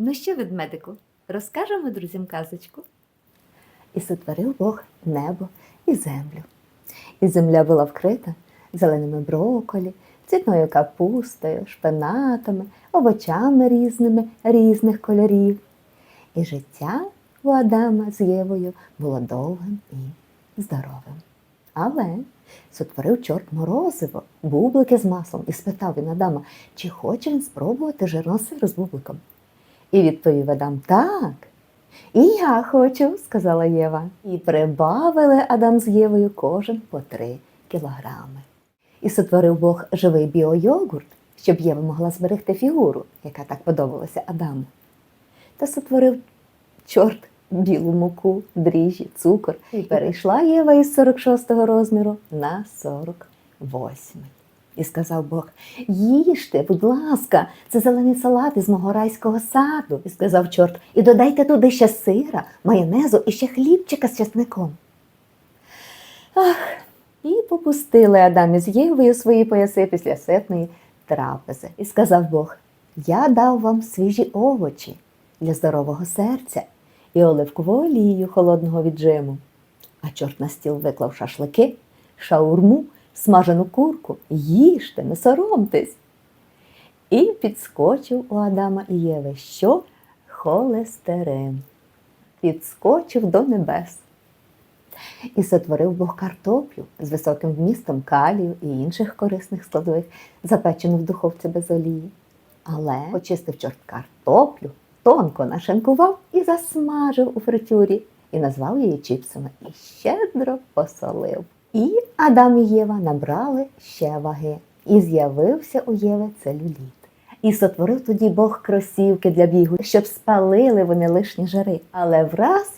Ну що, ведмедику, розкажемо друзям казочку. І сотворив Бог небо і землю. І земля була вкрита зеленими броколі, цвітною капустою, шпинатами, овочами різними різних кольорів. І життя у Адама з Євою було довгим і здоровим. Але сотворив чорт морозиво, бублики з маслом, і спитав він Адама, чи хоче він спробувати жирно сиру з бубликом. І відповів Адам так. І я хочу, сказала Єва. І прибавили Адам з Євою кожен по три кілограми. І сотворив Бог живий біойогурт, щоб Єва могла зберегти фігуру, яка так подобалася Адаму. Та сотворив чорт білу муку, дріжджі, цукор. І перейшла Єва із 46-го розміру на 48. І сказав Бог: їжте, будь ласка, це зелений салат із мого райського саду. І сказав чорт, і додайте туди ще сира, майонезу і ще хлібчика з чесником. Ах, і попустили Адам із Євою свої пояси після ситної трапези. І сказав Бог: Я дав вам свіжі овочі для здорового серця і оливкову олію холодного віджиму. А чорт на стіл виклав шашлики, шаурму, смажену курку. Їжте, не соромтесь. І підскочив у Адама і Єви, що холестерин. Підскочив до небес. І сотворив Бог картоплю з високим вмістом калію і інших корисних складових, запечену в духовці без олії. Але почистив чорт картоплю, тонко нашинкував і засмажив у фритюрі, і назвав її чіпсами і щедро посолив. І Адам і Єва набрали ще ваги, і з'явився у Єви целюліт. І сотворив тоді Бог кросівки для бігу, щоб спалили вони лишні жари. Але враз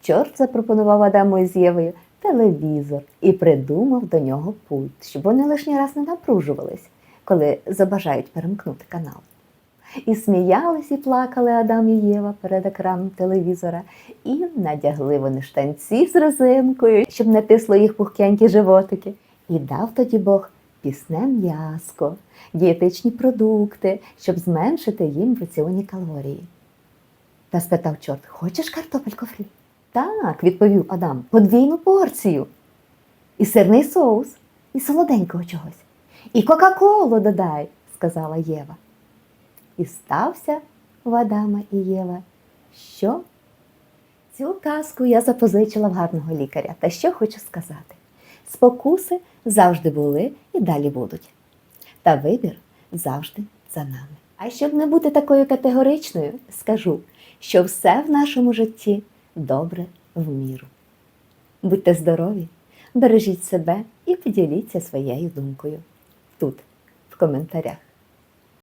чорт запропонував Адаму із Євою телевізор і придумав до нього пульт, щоб вони лишній раз не напружувались, коли забажають перемкнути канал. І сміялись і плакали Адам і Єва перед екраном телевізора, і надягли вони штанці з резинкою, щоб не тисло їх пухкенькі животики. І дав тоді Бог пісне м'яско, дієтичні продукти, щоб зменшити їм в раціоні калорії. Та спитав чорт, хочеш картопельку фрі? Так, відповів Адам, подвійну порцію. І сирний соус, і солоденького чогось. І Кока-Колу додай, сказала Єва. І стався в Адама і Єва. Що? Цю казку я запозичила в гарного лікаря. Та що хочу сказати? Спокуси завжди були і далі будуть. Та вибір завжди за нами. А щоб не бути такою категоричною, скажу, що все в нашому житті добре в міру. Будьте здорові, бережіть себе і поділіться своєю думкою тут, в коментарях.